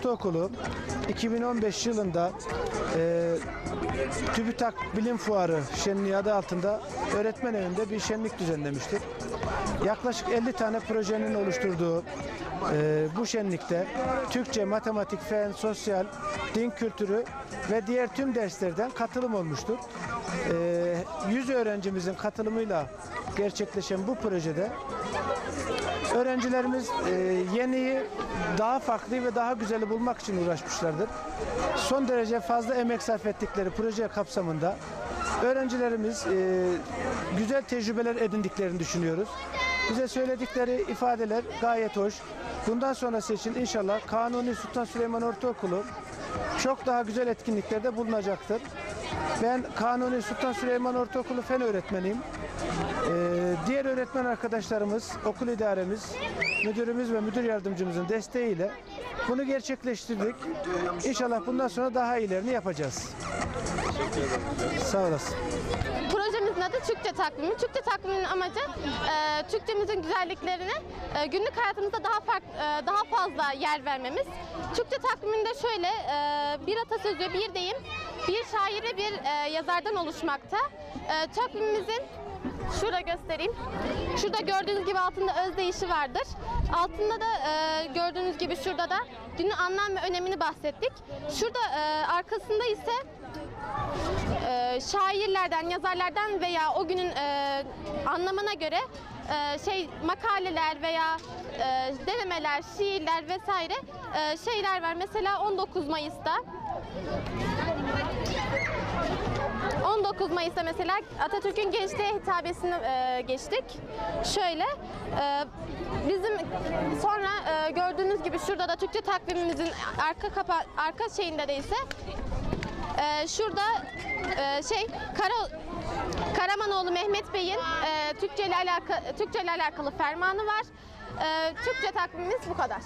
Ortaokulu 2015 yılında e, TÜBİTAK Bilim Fuarı şenliği adı altında öğretmen evinde bir şenlik düzenlemiştir. Yaklaşık 50 tane projenin oluşturduğu e, bu şenlikte Türkçe, matematik, fen, sosyal, din kültürü ve diğer tüm derslerden katılım olmuştur. E, 100 öğrencimizin katılımıyla gerçekleşen bu projede Öğrencilerimiz e, yeniyi daha farklı ve daha güzeli bulmak için uğraşmışlardır. Son derece fazla emek sarf ettikleri proje kapsamında öğrencilerimiz e, güzel tecrübeler edindiklerini düşünüyoruz. Bize söyledikleri ifadeler gayet hoş. Bundan sonrası için inşallah Kanuni Sultan Süleyman Ortaokulu çok daha güzel etkinliklerde bulunacaktır. Ben Kanuni Sultan Süleyman Ortaokulu fen öğretmeniyim. Ee, diğer öğretmen arkadaşlarımız, okul idaremiz, müdürümüz ve müdür yardımcımızın desteğiyle bunu gerçekleştirdik. İnşallah bundan sonra daha iyilerini yapacağız. Sağ olasın. Projemizin adı Türkçe takvimi. Türkçe takviminin amacı e, Türkçemizin güzelliklerini e, günlük hayatımızda daha fark, e, daha fazla yer vermemiz. Türkçe takviminde şöyle e, bir atasözü, bir deyim, bir şair ve bir e, yazardan oluşmakta. E, takvimimizin Şurada göstereyim. Şurada gördüğünüz gibi altında özdeyişi vardır. Altında da e, gördüğünüz gibi şurada da günün anlam ve önemini bahsettik. Şurada e, arkasında ise e, şairlerden, yazarlardan veya o günün e, anlamına göre e, şey makaleler veya e, denemeler, şiirler vesaire e, şeyler var. Mesela 19 Mayıs'ta 19 Mayıs'ta mesela Atatürk'ün gençliğe hitabesini e, geçtik. Şöyle e, bizim sonra e, gördüğünüz gibi şurada da Türkçe takvimimizin arka kapa arka şeyinde de ise ee, şurada e, şey Kara Karamanoğlu Mehmet Bey'in e, Türkçe ile alakalı Türkçe ile alakalı fermanı var. E, Türkçe takvimimiz bu kadar.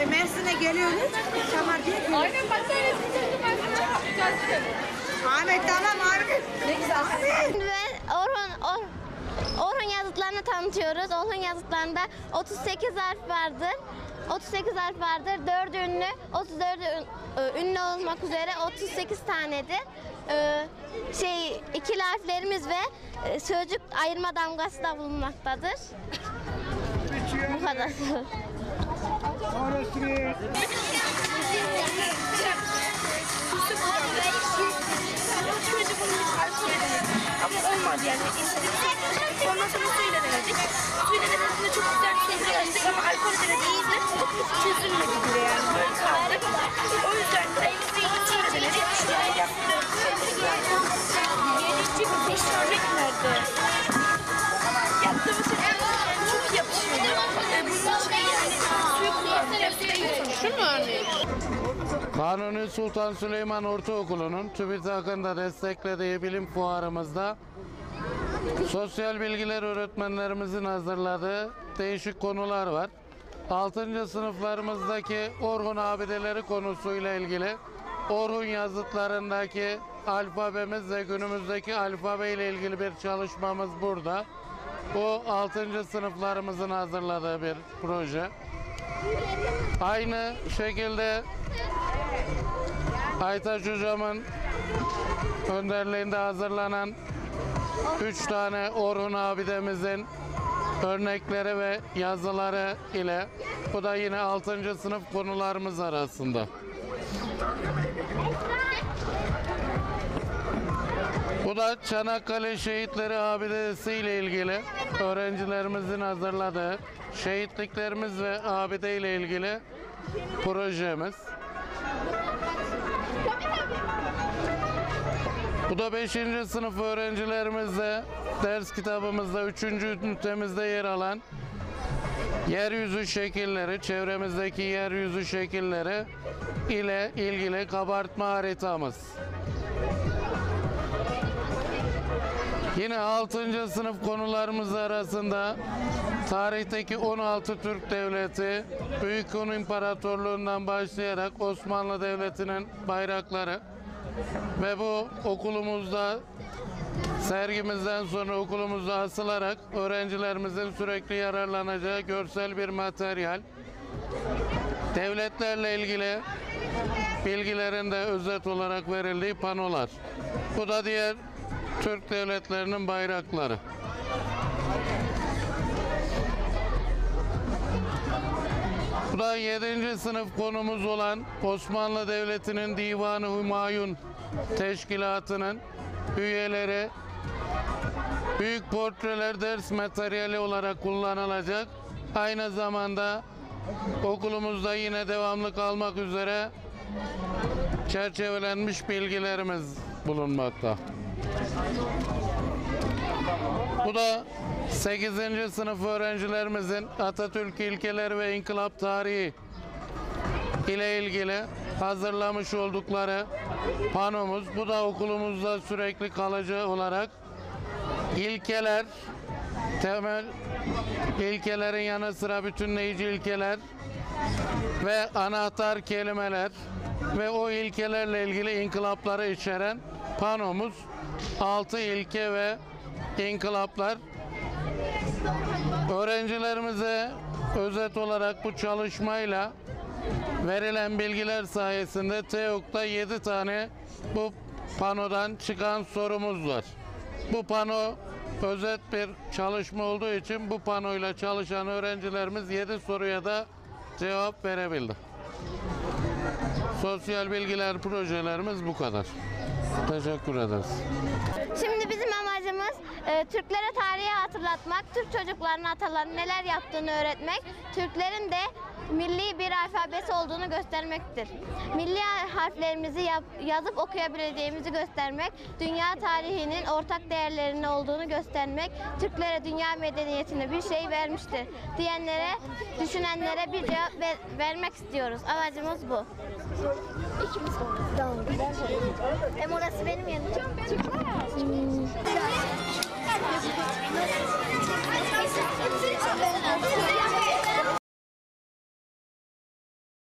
E, Mersin'e geliyoruz. Çamar diye geliyoruz. Aynen ben de öyle Ahmet tamam Ahmet. Ne güzel. Ahmet. Ben Orhun, Or, Orhun yazıtlarını tanıtıyoruz. Orhun yazıtlarında 38 harf vardır. 38 harf vardır. 4 ünlü, 34 ün- e, ünlü olmak üzere 38 tanedir. Ee, şey ikili harflerimiz ve e, sözcük ayırma damgası da bulunmaktadır. Bu kadar. Ama olmadı yani. İstedik. Ondan sonra suyla denedik. Suyla çok güzel bir sonuç aldık ama alkol denediğimizde çözülmedi bile yani. Böyle. O yüzden de suyla denedik. Yaptığım yenici bir beş örnek? Şu mu örneğin? Kanuni Sultan Süleyman Ortaokulu'nun TÜBİTAK'ın da desteklediği bilim fuarımızda sosyal bilgiler öğretmenlerimizin hazırladığı değişik konular var. 6. sınıflarımızdaki Orhun abideleri konusuyla ilgili Orhun yazıtlarındaki alfabemiz ve günümüzdeki alfabe ile ilgili bir çalışmamız burada. Bu 6. sınıflarımızın hazırladığı bir proje. Aynı şekilde Aytaç hocamın önderliğinde hazırlanan üç tane Orhun abidemizin örnekleri ve yazıları ile bu da yine 6. sınıf konularımız arasında. Bu da Çanakkale Şehitleri Abidesi ile ilgili öğrencilerimizin hazırladığı şehitliklerimiz ve abide ile ilgili projemiz. Bu da 5. sınıf öğrencilerimizde ders kitabımızda 3. ünitemizde yer alan yeryüzü şekilleri, çevremizdeki yeryüzü şekilleri ile ilgili kabartma haritamız. Yine 6. sınıf konularımız arasında tarihteki 16 Türk Devleti, Büyük Hun İmparatorluğundan başlayarak Osmanlı Devleti'nin bayrakları ve bu okulumuzda sergimizden sonra okulumuzda asılarak öğrencilerimizin sürekli yararlanacağı görsel bir materyal. Devletlerle ilgili bilgilerin de özet olarak verildiği panolar. Bu da diğer Türk devletlerinin bayrakları. Bu da 7. sınıf konumuz olan Osmanlı Devleti'nin Divanı Hümayun Teşkilatı'nın üyeleri büyük portreler ders materyali olarak kullanılacak. Aynı zamanda okulumuzda yine devamlı kalmak üzere çerçevelenmiş bilgilerimiz bulunmakta. Bu da 8. sınıf öğrencilerimizin Atatürk ilkeleri ve inkılap tarihi ile ilgili hazırlamış oldukları panomuz. Bu da okulumuzda sürekli kalıcı olarak ilkeler, temel ilkelerin yanı sıra bütünleyici ilkeler ve anahtar kelimeler ve o ilkelerle ilgili inkılapları içeren panomuz 6 ilke ve inkılaplar öğrencilerimize özet olarak bu çalışmayla verilen bilgiler sayesinde TEOK'ta 7 tane bu panodan çıkan sorumuz var. Bu pano özet bir çalışma olduğu için bu panoyla çalışan öğrencilerimiz 7 soruya da cevap verebildi. Sosyal bilgiler projelerimiz bu kadar. Teşekkür ederiz. Şimdi bizim amacımız e, Türklere tarihi hatırlatmak, Türk çocuklarına ataların neler yaptığını öğretmek, Türklerin de milli bir alfabesi olduğunu göstermektir. Milli harflerimizi yap- yazıp okuyabileceğimizi göstermek, dünya tarihinin ortak değerlerinin olduğunu göstermek, Türklere dünya medeniyetine bir şey vermiştir diyenlere, düşünenlere bir cevap ver- vermek istiyoruz. Amacımız bu. İkimiz Tamam. Hem orası benim yanım.